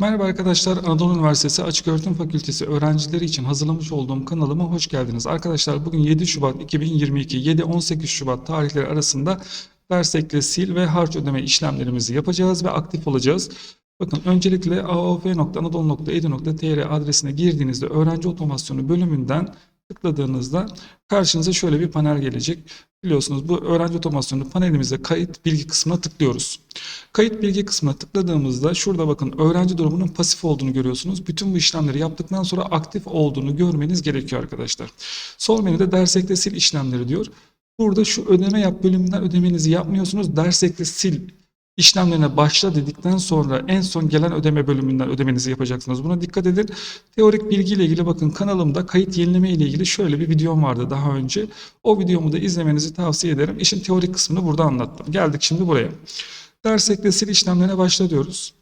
Merhaba arkadaşlar, Anadolu Üniversitesi Açıköğretim Fakültesi öğrencileri için hazırlamış olduğum kanalıma hoş geldiniz. Arkadaşlar bugün 7 Şubat 2022, 7-18 Şubat tarihleri arasında ders ekle, sil ve harç ödeme işlemlerimizi yapacağız ve aktif olacağız. Bakın öncelikle aof.anadolu.edu.tr adresine girdiğinizde öğrenci otomasyonu bölümünden tıkladığınızda karşınıza şöyle bir panel gelecek. Biliyorsunuz bu öğrenci otomasyonu panelimizde kayıt bilgi kısmına tıklıyoruz. Kayıt bilgi kısmına tıkladığımızda şurada bakın öğrenci durumunun pasif olduğunu görüyorsunuz. Bütün bu işlemleri yaptıktan sonra aktif olduğunu görmeniz gerekiyor arkadaşlar. Sol menüde ders ekle sil işlemleri diyor. Burada şu ödeme yap bölümünden ödemenizi yapmıyorsunuz. Ders ekle sil işlemlerine başla dedikten sonra en son gelen ödeme bölümünden ödemenizi yapacaksınız. Buna dikkat edin. Teorik bilgi ile ilgili bakın kanalımda kayıt yenileme ile ilgili şöyle bir videom vardı daha önce. O videomu da izlemenizi tavsiye ederim. İşin teorik kısmını burada anlattım. Geldik şimdi buraya. Ders ekle işlemlerine başla diyoruz.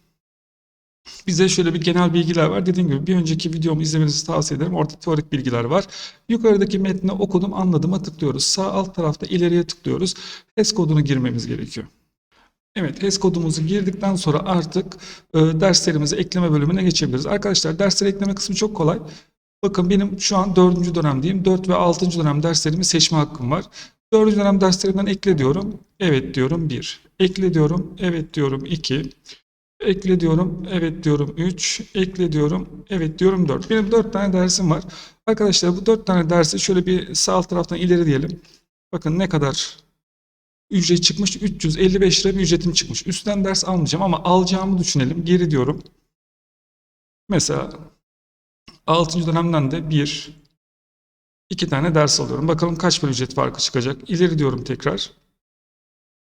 Bize şöyle bir genel bilgiler var. Dediğim gibi bir önceki videomu izlemenizi tavsiye ederim. Orada teorik bilgiler var. Yukarıdaki metni okudum, anladım'a tıklıyoruz. Sağ alt tarafta ileriye tıklıyoruz. HES kodunu girmemiz gerekiyor. Evet, HES kodumuzu girdikten sonra artık e, derslerimizi ekleme bölümüne geçebiliriz. Arkadaşlar dersleri ekleme kısmı çok kolay. Bakın benim şu an dördüncü dönemdeyim. Dört ve altıncı dönem derslerimi seçme hakkım var. Dördüncü dönem derslerinden ekle diyorum. Evet diyorum bir. Ekle diyorum. Evet diyorum iki. Ekle diyorum. Evet diyorum 3. Ekle diyorum. Evet diyorum 4. Benim 4 tane dersim var. Arkadaşlar bu 4 tane dersi şöyle bir sağ alt taraftan ileri diyelim. Bakın ne kadar ücret çıkmış? 355 lira bir ücretim çıkmış. Üstten ders almayacağım ama alacağımı düşünelim. Geri diyorum. Mesela 6. dönemden de 1 2 tane ders alıyorum. Bakalım kaç bir ücret farkı çıkacak. İleri diyorum tekrar.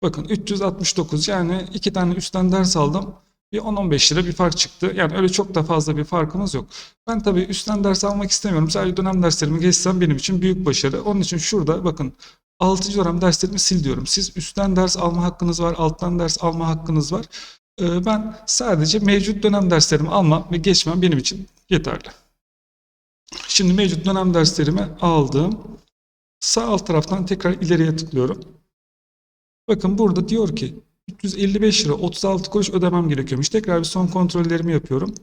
Bakın 369 yani 2 tane üstten ders aldım. Bir 10-15 lira bir fark çıktı. Yani öyle çok da fazla bir farkımız yok. Ben tabii üstten ders almak istemiyorum. Sadece dönem derslerimi geçsem benim için büyük başarı. Onun için şurada bakın 6. dönem derslerimi sil diyorum. Siz üstten ders alma hakkınız var, alttan ders alma hakkınız var. Ee, ben sadece mevcut dönem derslerimi almam ve geçmem benim için yeterli. Şimdi mevcut dönem derslerimi aldım. Sağ alt taraftan tekrar ileriye tıklıyorum. Bakın burada diyor ki 355 lira 36 kuruş ödemem gerekiyormuş. Tekrar bir son kontrollerimi yapıyorum.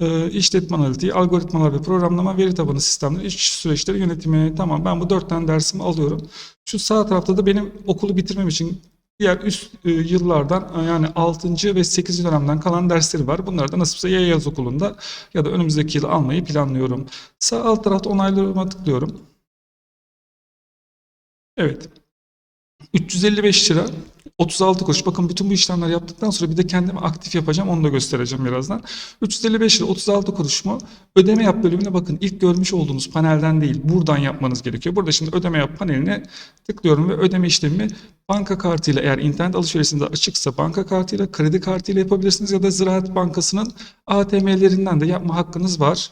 Ee, işletme analitiği, algoritmalar ve programlama, veri tabanı sistemleri, iş süreçleri yönetimi. Tamam ben bu dört tane dersimi alıyorum. Şu sağ tarafta da benim okulu bitirmem için diğer üst e, yıllardan e, yani 6. ve 8. dönemden kalan dersleri var. Bunları da nasipse ya yaz okulunda ya da önümüzdeki yıl almayı planlıyorum. Sağ alt tarafta onaylarıma tıklıyorum. Evet. 355 lira 36 kuruş. Bakın bütün bu işlemler yaptıktan sonra bir de kendimi aktif yapacağım. Onu da göstereceğim birazdan. 355 lira 36 kuruş mu? Ödeme yap bölümüne bakın. İlk görmüş olduğunuz panelden değil. Buradan yapmanız gerekiyor. Burada şimdi ödeme yap paneline tıklıyorum ve ödeme işlemimi banka kartıyla eğer internet alışverişinde açıksa banka kartıyla, kredi kartıyla yapabilirsiniz ya da Ziraat Bankası'nın ATM'lerinden de yapma hakkınız var.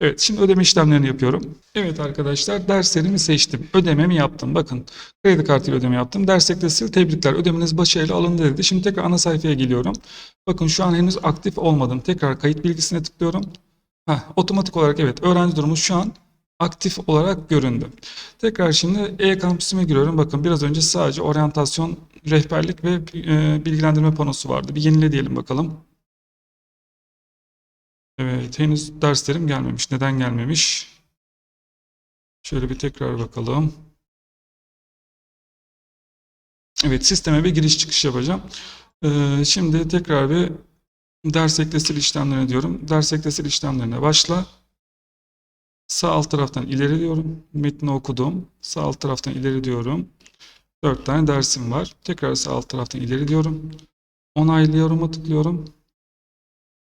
Evet, şimdi ödeme işlemlerini yapıyorum. Evet arkadaşlar, derslerimi seçtim. Ödememi yaptım. Bakın, kredi kartıyla ödeme yaptım. Ders eklesi tebrikler. Ödemeniz başarıyla alındı dedi. Şimdi tekrar ana sayfaya geliyorum. Bakın şu an henüz aktif olmadım. Tekrar kayıt bilgisine tıklıyorum. Heh, otomatik olarak evet, öğrenci durumu şu an aktif olarak göründü. Tekrar şimdi e-kampüsüme giriyorum. Bakın biraz önce sadece oryantasyon, rehberlik ve e, bilgilendirme panosu vardı. Bir yenile diyelim bakalım. Evet, henüz derslerim gelmemiş. Neden gelmemiş? Şöyle bir tekrar bakalım. Evet, sisteme bir giriş çıkış yapacağım. Ee, şimdi tekrar bir ders eklesil işlemlerine diyorum. Ders eklesil işlemlerine başla. Sağ alt taraftan ileri diyorum. Metni okudum. Sağ alt taraftan ileri diyorum. Dört tane dersim var. Tekrar sağ alt taraftan ileri diyorum. Onaylıyorum tıklıyorum.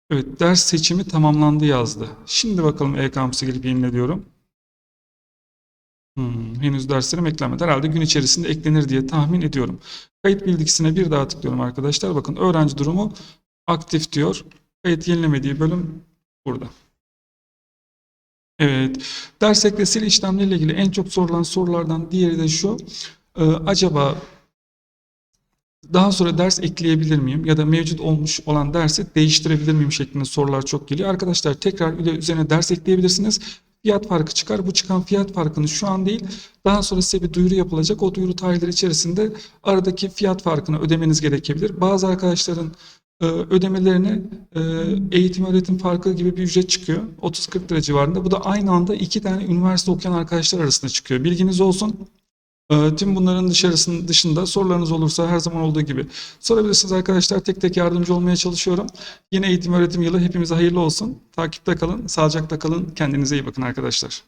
Evet, ders seçimi tamamlandı yazdı. Şimdi bakalım e-kampüse gelip yenile diyorum. Hmm, henüz derslerim eklenmedi. Herhalde gün içerisinde eklenir diye tahmin ediyorum. Kayıt bilgisine bir daha tıklıyorum arkadaşlar. Bakın öğrenci durumu aktif diyor. Kayıt yenilemediği bölüm burada. Evet, ders eklesil işlemleriyle ilgili en çok sorulan sorulardan diğeri de şu. Ee, acaba daha sonra ders ekleyebilir miyim ya da mevcut olmuş olan dersi değiştirebilir miyim şeklinde sorular çok geliyor. Arkadaşlar tekrar üzerine ders ekleyebilirsiniz. Fiyat farkı çıkar. Bu çıkan fiyat farkını şu an değil daha sonra size bir duyuru yapılacak. O duyuru tarihleri içerisinde aradaki fiyat farkını ödemeniz gerekebilir. Bazı arkadaşların e, ödemelerine e, eğitim öğretim farkı gibi bir ücret çıkıyor. 30-40 lira civarında. Bu da aynı anda iki tane üniversite okuyan arkadaşlar arasında çıkıyor. Bilginiz olsun. E, Tüm bunların dışarısının dışında sorularınız olursa her zaman olduğu gibi sorabilirsiniz arkadaşlar. Tek tek yardımcı olmaya çalışıyorum. Yine eğitim öğretim yılı hepimize hayırlı olsun. Takipte kalın, sağlıcakla kalın. Kendinize iyi bakın arkadaşlar.